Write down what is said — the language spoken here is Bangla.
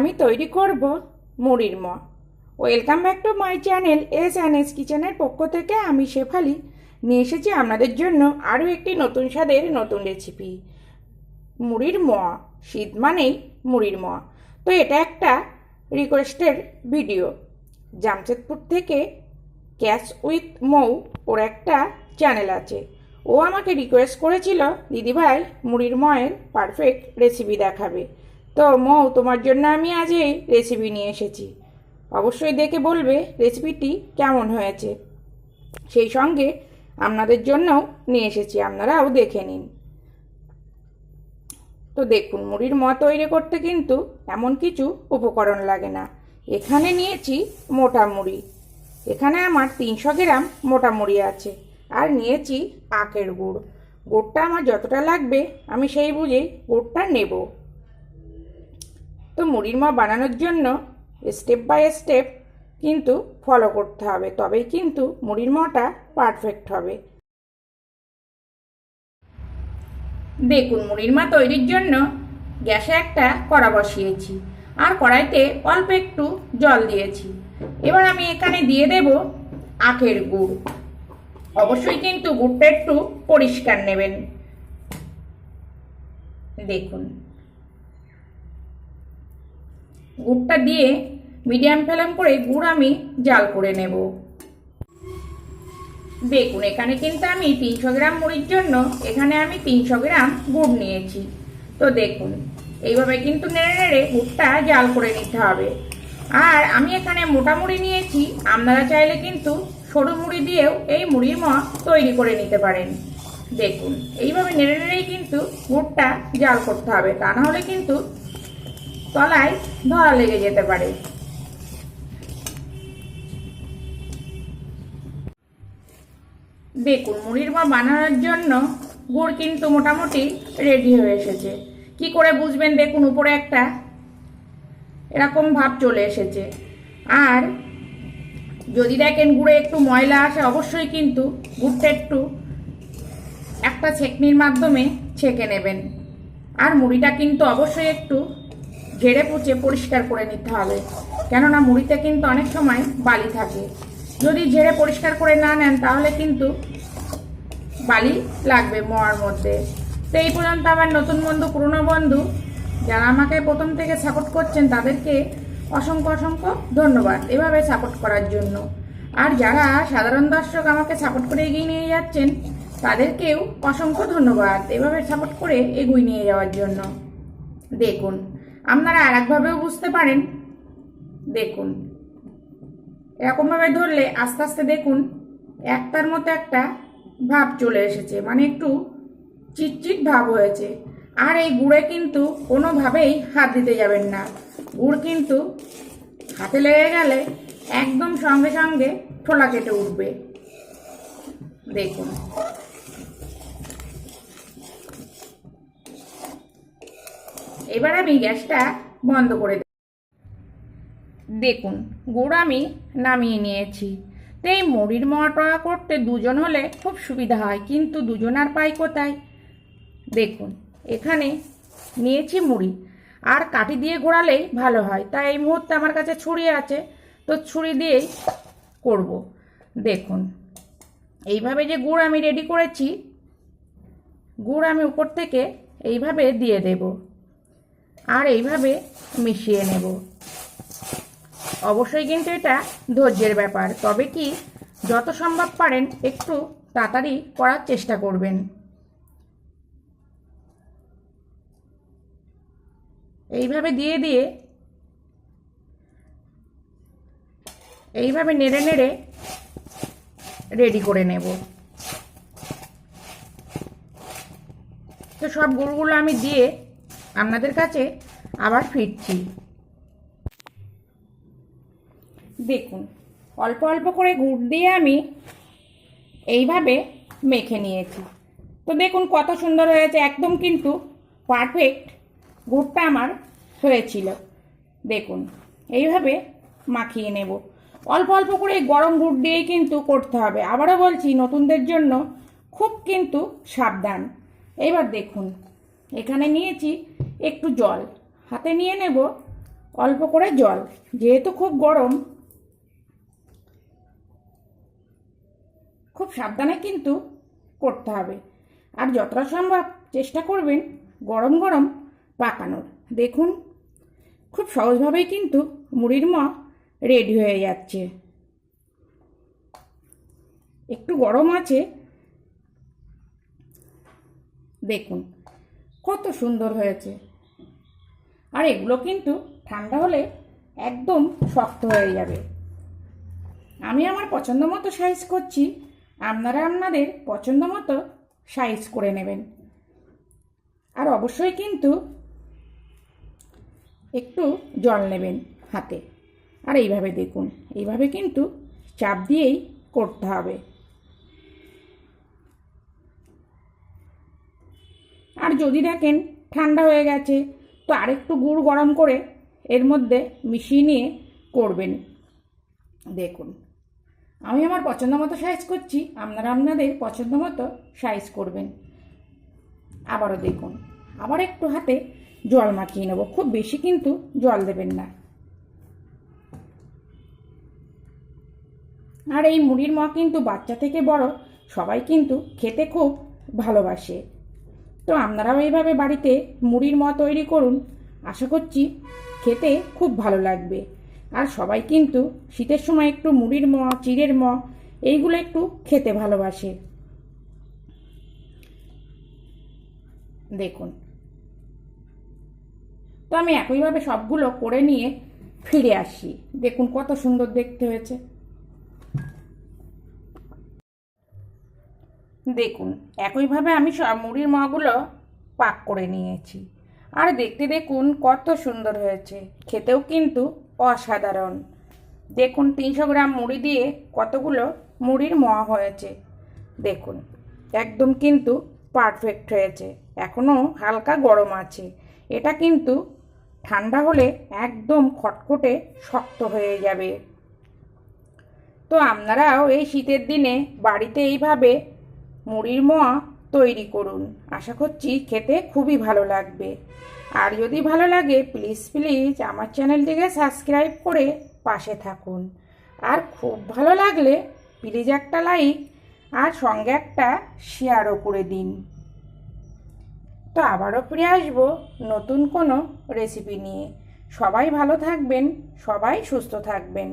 আমি তৈরি করব মুড়ির ম welcome back to my channel S and S কিচেনের পক্ষ থেকে আমি শেফালি। নিয়ে এসেছি আপনাদের জন্য আরও একটি নতুন স্বাদের নতুন রেসিপি। মুড়ির ম শীত মানেই মুড়ির ম তো এটা একটা রিকোয়েস্টের ভিডিও। জামশেদপুর থেকে ক্যাশ উইথ মৌ ওর একটা চ্যানেল আছে। ও আমাকে রিকোয়েস্ট করেছিল, দিদিভাই, মুড়ির ময়ের পারফেক্ট রেসিপি দেখাবে। তো মৌ, তোমার জন্য আমি আজ এই রেসিপি নিয়ে এসেছি। অবশ্যই দেখে বলবে রেসিপিটি কেমন হয়েছে। সেই সঙ্গে আপনাদের জন্যও নিয়ে এসেছি, আপনারাও দেখে নিন। তো দেখুন, মুড়ির ম তৈরি করতে কিন্তু এমন কিছু উপকরণ লাগে না। এখানে নিয়েছি মোটা মুড়ি। এখানে আমার তিনশো গ্রাম মোটা মুড়ি আছে, আর নিয়েছি আখের গুড়। গুড়টা আমার যতটা লাগবে, আমি সেই বুঝেই গুড়টা নেব। তো মুড়ির মা বানানোর জন্য স্টেপ বাই স্টেপ কিন্তু ফলো করতে হবে। তবেই কিন্তু মুড়ির মাটা পারফেক্ট হবে। দেখুন, মুড়ির মা তৈরির জন্য গ্যাসে একটা কড়া বসিয়েছি আর কড়াইতে অল্প একটু জল দিয়েছি। এবার আমি এখানে দিয়ে দেব আখের গুড়। অবশ্যই কিন্তু গুড়টা একটু পরিষ্কার নেবেন। দেখুন। গুড়টা দিয়ে মিডিয়াম ফ্লেম করে গুড় আমি জাল করে নেব। দেখুন, এখানে কিন্তু আমি তিনশো গ্রাম মুড়ির জন্য এখানে আমি তিনশো গ্রাম গুড় নিয়েছি। তো দেখুন, এইভাবে কিন্তু নেড়ে নেড়ে গুড়টা জাল করে নিতে হবে। আর আমি এখানে মোটা মুড়ি নিয়েছি, আপনারা চাইলে কিন্তু সরু মুড়ি দিয়েও এই মুড়ির ম তৈরি করে নিতে পারেন। দেখুন, এইভাবে নেড়ে নেড়েই কিন্তু গুড়টা জাল করতে হবে। তা নাহলে কিন্তু তলায় ধরা লেগে যেতে পারে। দেখুন মুড়ির মা বানানোর জন্য গুড় কিন্তু মোটামুটি রেডি হয়ে এসেছে। কি করে বুঝবেন দেখুন উপরে একটা? এরকম ভাব চলে এসেছে। আর যদি দেখেন গুড়ে একটু ময়লা আসে, অবশ্যই কিন্তু গুড়টা একটু একটা ছেঁকনির মাধ্যমে ছেঁকে নেবেন। আর মুড়িটা কিন্তু অবশ্যই একটু ঝেড়ে পুচে পরিষ্কার করে নিতে হবে। কেননা মুড়িতে কিন্তু অনেক সময় বালি থাকে। যদি ঝেড়ে পরিষ্কার করে না নেন, তাহলে কিন্তু বালি লাগবে মোয়ার মধ্যে। তো এই পর্যন্ত আমার নতুন বন্ধু, পুরনো বন্ধু, যারা আমাকে প্রথম থেকে সাপোর্ট করছেন, তাদেরকে অসংখ্য অসংখ্য ধন্যবাদ এভাবে সাপোর্ট করার জন্য। আর যারা সাধারণ দর্শক আমাকে সাপোর্ট করে এগিয়ে নিয়ে যাচ্ছেন, তাদেরকেও অসংখ্য ধন্যবাদ এভাবে সাপোর্ট করে এগিয়ে নিয়ে যাওয়ার জন্য। দেখুন আপনারা আর একভাবেও বুঝতে পারেন। দেখুন। এরকমভাবে ধরলে আস্তে আস্তে দেখুন, একটার মতো একটা ভাব চলে এসেছে মানে একটু চিটচিট ভাব হয়েছে। আর এই গুড়ে কিন্তু কোনোভাবেই হাত দিতে যাবেন না। গুড় কিন্তু হাতে লেগে গেলে একদম সঙ্গে সঙ্গে ঠোলা কেটে উঠবে। দেখুন। এবার আমি গ্যাসটা বন্ধ করে দেব। দেখুন, গুড় আমি নামিয়ে নিয়েছি। তো এই মুড়ির মটরা করতে দুজন হলে খুব সুবিধা হয়, কিন্তু দুজন আর পাই কোথায়? দেখুন, এখানে নিয়েছি মুড়ি। আর কাঠি দিয়ে ঘোরালেই ভালো হয়, তাই এই মুহূর্তে আমার কাছে ছুরি আছে, তো ছুরি দিয়েই করব। দেখুন, এইভাবে যে গুড় আমি রেডি করেছি, গুড় আমি উপর থেকে এইভাবে দিয়ে দেব। আর এইভাবে মিশিয়ে নেব। অবশ্যই কিন্তু এটা ধৈর্যের ব্যাপার। তবে কি, যত সম্ভব পারেন একটু তাড়াতাড়ি করার চেষ্টা করবেন। এইভাবে দিয়ে দিয়ে, এইভাবে নেড়ে নেড়ে রেডি করে নেব। তো সব গুড়গুলো আমি দিয়ে আপনাদের কাছে আবার ফিরছি। দেখুন, অল্প অল্প করে গুড় দিয়ে আমি এইভাবে মেখে নিয়েছি। তো দেখুন কত সুন্দর হয়েছে, একদম কিন্তু পারফেক্ট গুড়টা আমার হয়েছিল। দেখুন, এইভাবে মাখিয়ে নেব। অল্প অল্প করে গরম গুড় দিয়েই কিন্তু করতে হবে। আবারও বলছি, নতুনদের জন্য খুব কিন্তু সাবধান। এবার দেখুন এখানে নিয়েছি একটু জল। হাতে নিয়ে নেব অল্প করে জল, যেহেতু খুব গরম। খুব সাবধানে কিন্তু করতে হবে। আর যতটা সম্ভব চেষ্টা করবেন গরম গরম পাকানোর। দেখুন, খুব সহজভাবেই কিন্তু মুড়ির ম রেডি হয়ে যাচ্ছে। একটু গরম আছে। দেখুন কত সুন্দর হয়েছে। আর এগুলো কিন্তু ঠান্ডা হলে একদম শক্ত হয়ে যাবে। আমি আমার পছন্দ মতো সাইজ করছি, আপনারা আপনাদের পছন্দ মতো সাইজ করে নেবেন। আর অবশ্যই কিন্তু একটু জল নেবেন হাতে। আর এইভাবে দেখুন, এইভাবে কিন্তু চাপ দিয়েই করতে হবে। আর যদি দেখেন ঠান্ডা হয়ে গেছে, তো আরেকটু গুড় গরম করে এর মধ্যে মিশিয়ে নিয়ে করবেন। দেখুন, আমি আমার পছন্দ মতো সাইজ করছি, আপনারা আপনাদের পছন্দ মতো সাইজ করবেন। আবারও দেখুন, আবার একটু হাতে জল মাখিয়ে নেব, খুব বেশি কিন্তু জল দেবেন না। আর এই মুড়ির মা কিন্তু বাচ্চা থেকে বড়, সবাই কিন্তু খেতে খুব ভালোবাসে। তো আপনারাও এইভাবে বাড়িতে মুড়ির ম তৈরি করুন। আশা করছি খেতে খুব ভালো লাগবে। আর সবাই কিন্তু শীতের সময় একটু মুড়ির ম, চিড়ের ম, এইগুলো একটু খেতে ভালোবাসে। দেখুন। তো আমি একইভাবে সবগুলো করে নিয়ে ফিরে আসি। দেখুন কত সুন্দর দেখতে হয়েছে। দেখুন, একইভাবে আমি মুড়ির মাগুলো পাক করে নিয়েছি। আর দেখতে দেখুন কত সুন্দর হয়েছে। খেতেও কিন্তু অসাধারণ। দেখুন, তিনশো গ্রাম মুড়ি দিয়ে কতগুলো মুড়ির মোয়া হয়েছে। দেখুন, একদম কিন্তু পারফেক্ট হয়েছে। এখনও হালকা গরম আছে। এটা কিন্তু ঠান্ডা হলে একদম খটখটে শক্ত হয়ে যাবে। তো আপনারাও এই শীতের দিনে বাড়িতে এইভাবে মুড়ির মোয়া তৈরি করুন। আশা করছি খেতে খুবই ভালো লাগবে। আর যদি ভালো লাগে প্লিজ প্লিজ আমার চ্যানেলটিকে সাবস্ক্রাইব করে পাশে থাকুন। আর খুব ভালো লাগলে প্লিজ একটা লাইক আর সঙ্গে একটা শেয়ারও করে দিন। তো আবারও ফিরে আসব নতুন কোনো রেসিপি নিয়ে। সবাই ভালো থাকবেন, সবাই সুস্থ থাকবেন।